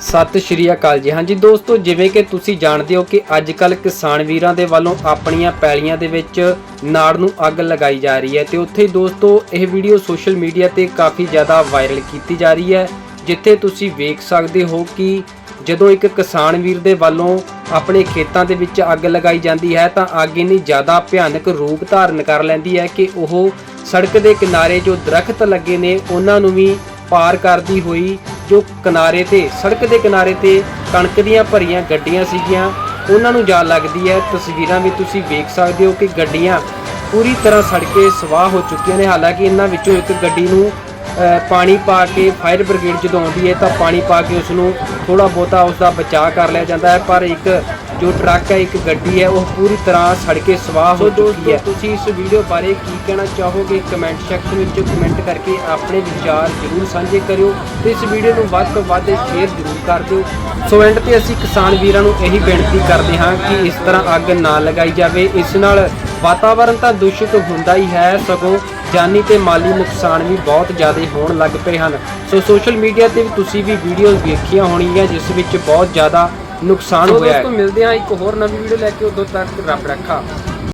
ਸਤਿ ਸ਼੍ਰੀ ਅਕਾਲ ਜੀ। ਹਾਂਜੀ ਦੋਸਤੋ, ਜਿਵੇਂ ਕਿ ਤੁਸੀਂ ਜਾਣਦੇ ਹੋ ਕਿ ਅੱਜ ਕੱਲ ਕਿਸਾਨ ਵੀਰਾਂ ਦੇ ਵੱਲੋਂ ਆਪਣੀਆਂ ਪੈਲੀਆਂ ਦੇ ਵਿੱਚ ਨਾੜ ਨੂੰ ਅੱਗ ਲਗਾਈ ਜਾ ਰਹੀ ਹੈ ਤੇ ਉੱਥੇ ਦੋਸਤੋ, ਇਹ ਵੀਡੀਓ ਸੋਸ਼ਲ ਮੀਡੀਆ ਤੇ ਕਾਫੀ ਜ਼ਿਆਦਾ ਵਾਇਰਲ ਕੀਤੀ ਜਾ ਰਹੀ ਹੈ, ਜਿੱਥੇ ਤੁਸੀਂ ਵੇਖ ਸਕਦੇ ਹੋ ਕਿ ਜਦੋਂ ਇੱਕ ਕਿਸਾਨ ਵੀਰ ਦੇ ਵੱਲੋਂ ਆਪਣੇ ਖੇਤਾਂ ਦੇ ਵਿੱਚ ਅੱਗ ਲਗਾਈ ਜਾਂਦੀ ਹੈ, ਤਾਂ ਅੱਗ ਇੰਨੀ ਜ਼ਿਆਦਾ ਭਿਆਨਕ ਰੂਪ ਧਾਰਨ ਕਰ ਲੈਂਦੀ ਹੈ ਕਿ ਉਹ ਸੜਕ ਦੇ ਕਿਨਾਰੇ ਜੋ ਦਰਖਤ ਲੱਗੇ ਨੇ, ਉਹਨਾਂ ਨੂੰ ਵੀ ਪਾਰ ਕਰਦੀ ਹੋਈ ਜੋ ਕਿਨਾਰੇ ਤੇ, ਸੜਕ ਦੇ ਕਿਨਾਰੇ ਤੇ ਕਣਕ ਦੀਆਂ ਭਰੀਆਂ ਗੱਡੀਆਂ ਸੀਗੀਆਂ, ਉਹਨਾਂ ਨੂੰ ਜਾ ਲੱਗਦੀ ਹੈ। ਤਸਵੀਰਾਂ ਵੀ ਤੁਸੀਂ ਵੇਖ ਸਕਦੇ ਹੋ ਕਿ ਗੱਡੀਆਂ ਪੂਰੀ ਤਰ੍ਹਾਂ ਸੜ ਕੇ ਸਵਾਹ ਹੋ ਚੁੱਕੀਆਂ ਨੇ। ਹਾਲਾਂਕਿ ਇਹਨਾਂ ਵਿੱਚੋਂ ਇੱਕ ਗੱਡੀ ਨੂੰ ਪਾਣੀ ਪਾ ਕੇ ਫਾਇਰ ਬ੍ਰਿਗੇਡ ਜਦੋਂ ਆਉਂਦੀ ਹੈ ਤਾਂ ਪਾਣੀ ਪਾ ਕੇ ਉਸ ਨੂੰ ਥੋੜਾ ਬਹੁਤਾ ਉਸ ਦਾ ਬਚਾਅ ਕਰ ਲਿਆ ਜਾਂਦਾ ਹੈ। ਪਰ ਇੱਕ ਜੋ ਟਰੱਕ ਹੈ ਇੱਕ ਗੱਡੀ ਹੈ ਉਹ ਪੂਰੀ ਤਰ੍ਹਾਂ ਸੜ ਕੇ ਸਵਾਹ ਹੋ ਚੁੱਕੀ ਹੈ। ਤੁਸੀਂ ਇਸ ਵੀਡੀਓ ਬਾਰੇ ਕੀ ਕਹਿਣਾ ਚਾਹੋਗੇ? ਕਮੈਂਟ ਸੈਕਸ਼ਨ ਵਿੱਚ ਕਮੈਂਟ ਕਰਕੇ ਆਪਣੇ ਵਿਚਾਰ ਜ਼ਰੂਰ ਸਾਂਝੇ ਕਰਿਓ ਤੇ ਇਸ ਵੀਡੀਓ ਨੂੰ ਵੱਧ ਤੋਂ ਵੱਧ ਸ਼ੇਅਰ ਜ਼ਰੂਰ ਕਰ ਦਿਓ। ਸੋ ਐਂਡ ਤੇ ਅਸੀਂ ਕਿਸਾਨ ਵੀਰਾਂ ਨੂੰ ਇਹੀ ਬੇਨਤੀ ਕਰਦੇ ਹਾਂ ਕਿ ਇਸ ਤਰ੍ਹਾਂ ਅੱਗ ਨਾ ਲਗਾਈ ਜਾਵੇ। ਇਸ ਨਾਲ ਵਾਤਾਵਰਣ ਤਾਂ ਦੂਸ਼ਿਤ ਹੁੰਦਾ ਹੀ ਹੈ। ਸਗੋਂ ਜਾਨੀ ਤੇ ਮਾਲੀ ਨੁਕਸਾਨ ਵੀ ਬਹੁਤ ਜ਼ਿਆਦਾ ਹੋਣ ਲੱਗ ਪਏ ਹਨ। ਸੋ ਸੋਸ਼ਲ ਮੀਡੀਆ ਤੇ ਵੀ ਤੁਸੀਂ ਵੀ ਵੀਡੀਓਜ਼ ਵੇਖੀਆਂ ਹੋਣਗੀਆਂ ਜਿਸ ਵਿੱਚ ਬਹੁਤ ਜ਼ਿਆਦਾ ਨੁਕਸਾਨ ਹੋਇਆ ਹੈ। ਮਿਲਦੇ ਹਾਂ ਇੱਕ ਹੋਰ ਨਵੀਂ ਵੀਡੀਓ ਲੈ ਕੇ। ਉਦੋਂ ਤੱਕ ਰੱਬ ਰੱਖਾ।